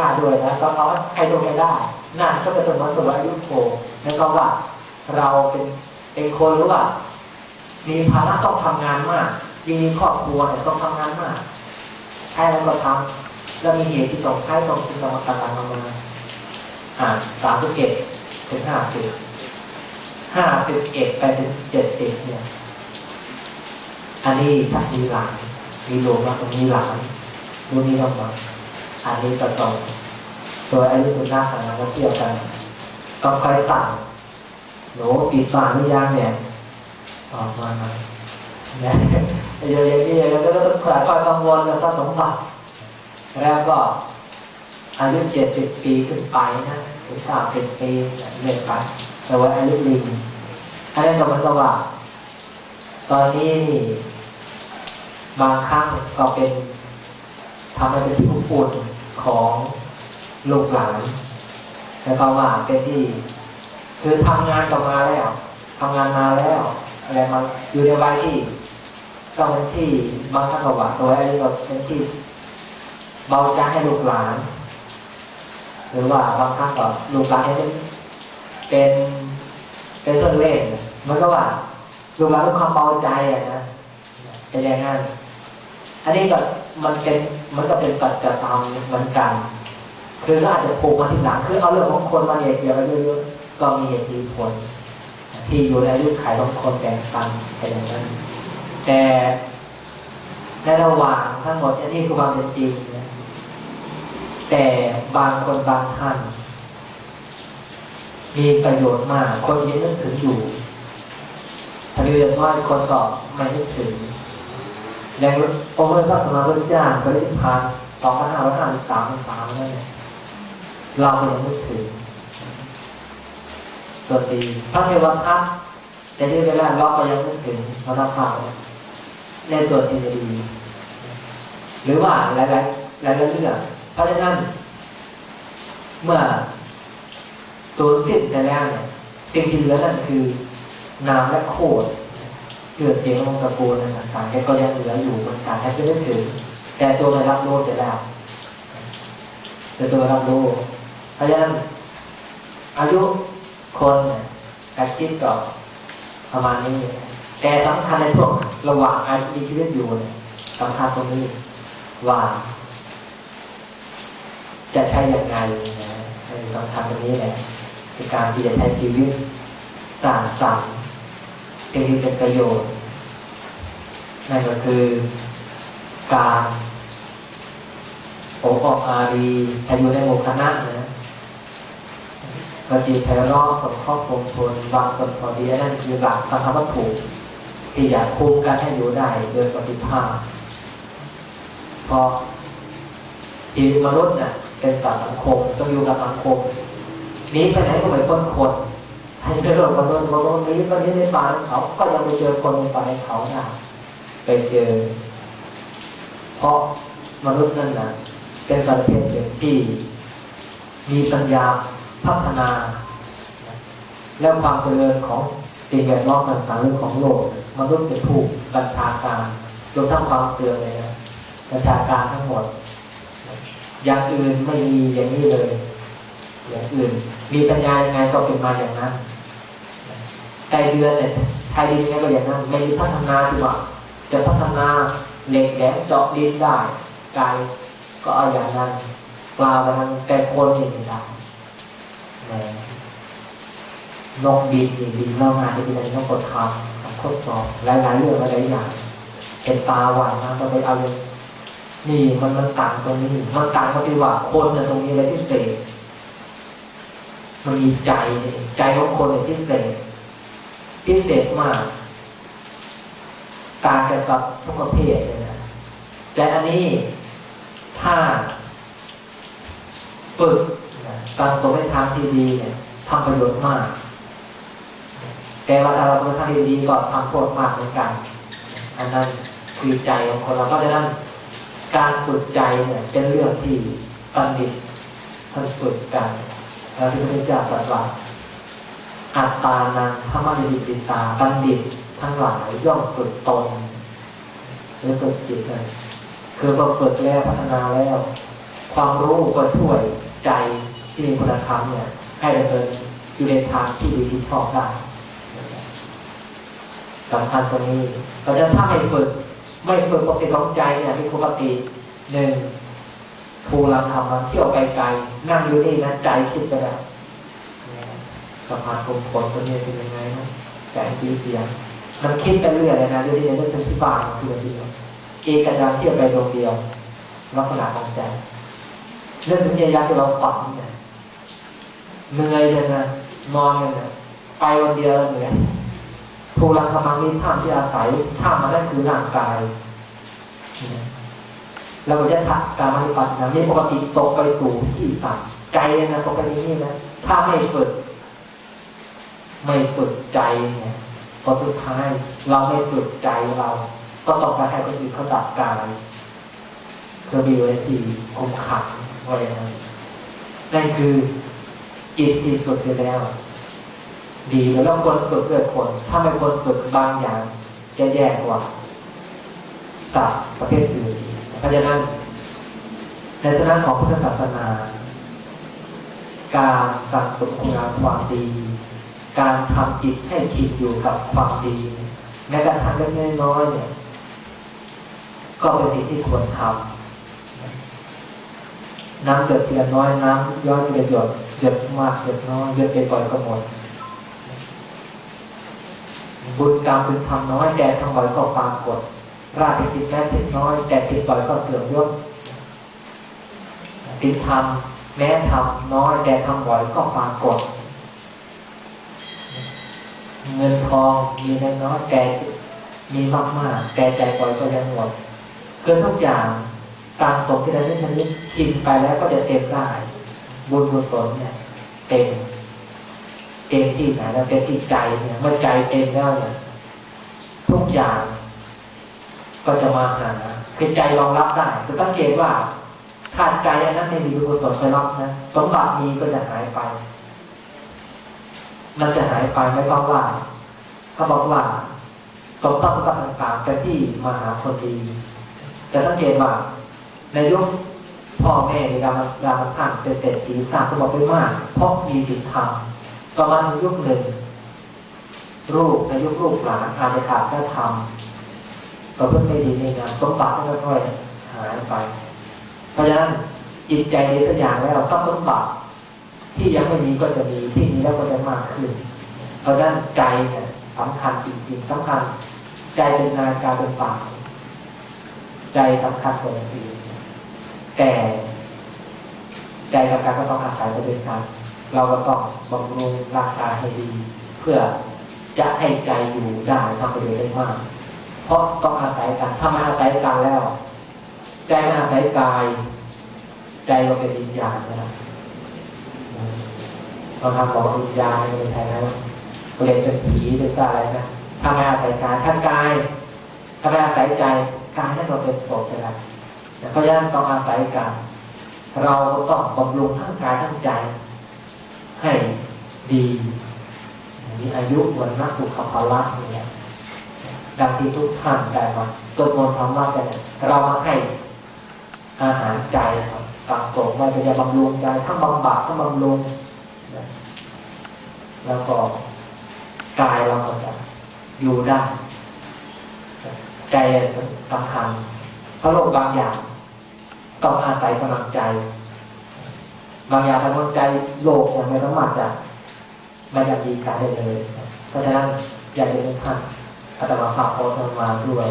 ได้ด้วยนะก็เอาให้ดูให้ได้นั่นก็เป็นสมมติว่าอายุโคแล้วก็ว่าเราเป็นเป็นคนรู้ว่ามีภาระต้องทำงานมากยิ่งมีครอบครัวเนี่ยต้องทำงานมากใช่แล้วก็ทำแล้วมีเหตุที่ต้องใช้ต้องกินต้องต่างๆมาอ่าสามสิบเอ็ดถึงห้าสิบห้าสิบเอ็ดไปถึงเจ็ดสิบเนี่ยอันนี้ถ้ามีหลานมีหลวงมาตรงนี้หลานรุ่นนี้ต้องมา อันนี้ก็ต้องโดยอายุสุนัขของเราก็เที่ยวกันต้องคอยสั่งหนูปิดฝาหรือยังเนี่ยออกมาหน่อยเนี่ยเยอะอย่างนี้แล้วก็ต้องคอยคอยกังวลกับพระสมบัติแล้วก็อายุเจ็ดสิบปีขึ้นไปนะถึงสามสิบปีเรื่อยไปแต่ว่าอายุลิงอันนี้ก็มันก็ว่า ตอนนี้นี่บางครั้งก็เป็น ทำให้เป็นที่ผู้ปุ่นของลูกหลานแล้วก็ว่าเป็นที่คือทำงานก็มาแล้วทำงานมาแล้ว อะไรมาอยู่ในวัยที่ก็เป็นที่บางครั้งก็ว่าตัวไอ้นี่ก็เป็นที่เบาใจให้ลูกหลาน หรือว่าบางครั้งก็ลูกหลานเป็นเป็นเป็นเครื่องเล่นมันก็ว่าลูกหลานเป็นความเบาใจอะนะเป็นอย่างนั้นอันนี้ก็มันเป็น มันก็เป็นปัจจัยตามเหมือนกัน คือก็อาจจะปลูกมาทีหลังคือเอาเรื่องของคนมาเหยียบเยียบไปเยอะๆก็มีเหตุมีผลที่อยู่ในอายุขัยของคนแบ่งปันเป็นอย่างนั้น แต่ในระหว่างทั้งหมดอันนี้คือความเป็นจริงนะแต่บางคนบางท่าน มีประโยชน์มาก คนยังนึกถึงอยู่ถ้ามีเยอะน้อยคนก็ไม่นึกถึง อย่างองค์พระสัมมาสัมพุทธเจ้าก็ได้พานสองพันห้าร้อยห้าสิบสามสามนั่นเองเราก็ยังนึกถึงตัวตีพระเทวทัตแต่ที่เป็นแรกเราก็ยังนึกถึงพระรรมภาคในตัวทีดี หรือว่าหลายๆหลายๆเรื่องเพราะฉะนั้น เมื่อสูญสิ้นไปแล้วเนี่ยสิ่งที่เหลือนั่นคือนามและโคด เกิดเสียงลงตะโกนอะไรต่างๆแกก็ยังเหลืออยู่เหมือนกันแค่ไม่ได้ถึงแต่ตัวไม่รับรู้จะแล้วแต่ตัวรับรู้เพราะฉะนั้นอายุคนเนี่ยการคิดก็ประมาณนี้ แต่สำคัญในพวกระหว่างอายุมีชีวิตอยู่เนี่ยสำคัญตรงนี้ว่า จะใช้อย่างไรนะสำคัญตรงนี้แหละในการที่จะใช้ชีวิตสร้างสรรค์ สิ่งที่เป็นประโยชน์นั่นก็คือการโอปออารีถ้าอยู่ในหมู่คณะนะปฏิไพเราะสมข้อคงทนบางคนพอดีนั่นคือหลักธรรมวัตถุที่อยากคุมกันให้อยู่ได้โดยปฏิภาณเพราะชีวิตมนุษย์เนี่ยเป็นกับสังคมต้องอยู่กับสังคมนี้ไปไหนก็ไปพ้นคน ถ้าจะไปโลกมนุษย์มนุษย์นี้วันนี้ในป่าเขา ก็ยังไปเจอคนในป่าในเขาได้ไปเจอ เพราะมนุษย์นั่นนะเป็นประเทหนึ่งที่มีปัญญาพัฒนา และความเจริญของสิ่งแวดล้อมต่างๆเรื่องของโลกมนุษย์เป็นผู้บัญชาการรวมทั้งความเสื่อมเลยนะบัญชาการทั้งหมด อย่างอื่นไม่มีอย่างนี้เลย อย่างอื่น มีปัญญายังไงก็เป็นมาอย่างนั้นใจเดือนเนี่ยไทยดินเนี่ยก็อย่างนั้นไม่มีพัฒนาที่ว่าจะพัฒนาเหล็กแหลมเจาะดินได้ไกลก็เอาอย่างนั้นปลาไปทางแต่คนนี่ไม่ได้แหมนกบินนี่บินเล่างานที่เป็นนกกดทำทดสอบหลายๆเรื่องหลายอย่างเป็นปลาหวานนะก็ไปเอาเลยนี่มันมันต่างตรงนี้มันต่างตรงที่ว่าคนเนี่ยตรงนี้อะไรพิเศษ มันมีใจเนี่ยใจของคนเนี่ยพิเศษพิเศษมาก การกระทำทุกประเภทเลยนะแต่อันนี้ถ้าฝึกการตัวในทางที่ดีเนี่ยทำประโยชน์มาก แต่ว่าถ้าเราตัวทางที่ดีก็ทำโทษมากเหมือนกัน อันนั้นคือใจของคนเราเพราะนั้นการฝึกใจเนี่ยเป็นเรื่องที่บัณฑิตท่านฝึกกัน แล้วที่พระพุทธเจ้าตรัสว่าอัตตานังธรรมะดิติตาบัณฑิตทั้งหลายย่อมฝึกตนหรือฝึกจิตเลยคือพอฝึกแล้วพัฒนาแล้ว ความรู้ก็ช่วยใจที่มีคุณธรรมเนี่ย ให้ดำเนินอยู่ในทางที่ดีที่ชอบได้สำคัญตรงนี้เราจะถ้าไม่ฝึกไม่ฝึกปกติของใจเนี่ยเป็นปกติหนึ่ง ภูรังทำมาเที่ยวไปไกลนั่งอยู่นี่นะใจคิดไปแล้วสะพานคมผลตัวนี้เป็นยังไงนะใจตีเสียงมันคิดไปเรื่อยเลยนะเดี๋ยวนี้จะเป็นสิบบาททีเดียวเอกจาเที่ยวไปดวงเดียวลักษณะของใจเรื่องถึงจะยากจะเราฝันเนี่ยเหนื่อยเลยนะนอนกันเนี่ยไปวันเดียวเหนื่อยภูรังคมังนี้ท่ามที่อาศัยท่ามมานั่นคือร่างกาย เราก็จะทักการปฏิบัตินะนี่ปกติตกไปสู่ที่ต่ำใจเลนะปกตินี่นะถ้าไม่ฝึก ไม่ฝึกใจเนี่ยพอสุดท้ายเราไม่ฝึกใจเรา ก็ต้องไปให้คนอื่นเขาจัดการเรามีไว้ทีคมขังไว้นะนั่นคือจิตที่ฝึกไปแล้ว ดีแล้วต้องคนฝึกเพื่อคน ถ้าไม่คนฝึกบางอย่างจะแย่กว่าสัตว์ประเภทอื่น เพราะฉะนั้นในฐานะของพุทธศาสนา การสั่งสมคุณงามความดี การทำจิตให้ชินอยู่กับความดีแม้กระทั่งเล็กน้อยเนี่ย ก็เป็นสิ่งที่ควรทำน้ำหยดทีละน้อยน้ำย้อนทีละหยดหยดมากหยดน้อยหยดไปปล่อยก็หมดบุญกรรมบุญทำน้อยแต่ทำบ่อยก็ปรากฏ ราชติดแม้ติดน้อย แต่ติดบ่อยก็เสื่อมยศติดทำแม้ทำน้อย แต่ทำบ่อยก็ปรากฏเงินทองมีน้อยแต่มีมากๆแต่ใจบ่อยก็ยังหมดเกินทุกอย่างตามสมที่เราได้ชนิดชินไปแล้วก็จะเต็มได้บุญกุศลเนี่ย เต็มเต็มที่ไหนแล้วเต็มที่ใจเนี่ยเมื่อใจเต็มแล้วเนี่ยทุกอย่าง ก็จะมาหาคือใจรองรับได้คือสังเกตว่าถ้าใจอันนั้นไม่มีบุญกุศลไปรับนะสมบัติมีก็จะหายไป มันจะหายไปไม่ต้องว่าเขาบอกว่าสมบัติต่างๆแต่ที่มหาคนดีแต่สังเกตว่า ในยุคพ่อแม่เวลามันเวลามันท่านเป็นเศรษฐีสร้างสมบัติไปมากเพราะมีสินธรรมต่อมาถึงยุคหนึ่งลูกในยุคลูกหลานอาจจะขาดพระธรรม ก็เพิ่งไม่ดีในงานสมบัติก็ค่อยๆหายไป เพราะฉะนั้นจิตใจดีสักอย่างแล้วทรัพย์สมบัติที่ยังไม่มีก็จะมีที่มีแล้วก็จะมากขึ้น เพราะฉะนั้นใจเนี่ยสำคัญจริงๆสำคัญ ใจเป็นงานการเป็นป่าใจสำคัญกว่าอื่นแต่ใจกับการก็ต้องอาศัยไปด้วยกันเราก็ต้องบำรุงร่างกายให้ดี เพื่อจะให้ใจอยู่ได้ทำประโยชน์ได้มาก เพราะต้องอาศัยกัน ถ้าไม่อาศัยกันแล้ว ใจไม่อาศัยกาย ใจเราเป็นวิญญาณนะเราทำบอกวิญญาณในไทยนะเปลี่ยนเป็นผีเป็นอะไรนะถ้าไม่อาศัยกายถ้านกายถ้าไม่อาศัยใจกายนั่นเราเป็นศพใช่ไหมเพราะฉะนั้นต้องอาศัยกันเราก็ต้องบำรุงทั้งกายทั้งใจ ให้ดีมีอายุวันนักสุขภาระเนี่ย ดังที่ทุกท่านได้มาตวมนต์ทำว่ากันเนี่ยเรามาให้อาหารใจครับต่างสมว่าจะบำรุงใจทั้งบำบัดทั้งบำรุงแล้วก็กายเราก็จะอยู่ได้ ใจสำคัญเพราะโรคบางอย่างต้องอาศัยกำลังใจ บางอย่างกำลังใจโลกยังไม่สามารถจะมาจากดีการได้เลย เพราะฉะนั้นอยากจะให้ท่าน อาตมาฝากโอทมาด้วย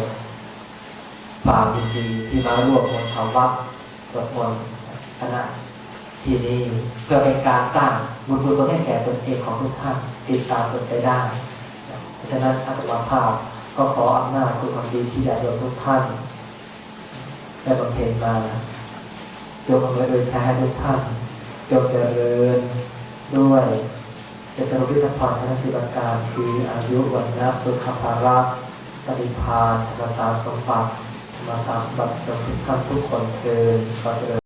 ฝากจริงๆที่มาร่วมมนต์ทำวัดสวดมนต์คณะที่นี้เพื่อเป็นการสร้างบุญกุศลให้แก่ตนเองของทุกท่านติดตามตนไปได้เพราะฉะนั้นอาตมาภาพก็ขออำนาจคุณความดีที่ญาติโยทุกท่านได้บำเพ็ญมาจงอำนวยโดยแท้ทุกท่านจงเจริญด้วย จตรุพิธภัณฑ์ทั้งสิบการคืออายุวันนะสุขภาระปฏิพานธรรมตาสมบัติธรรมตาสมบัติจงทุกท่านทุกคนเกินขอเจริญ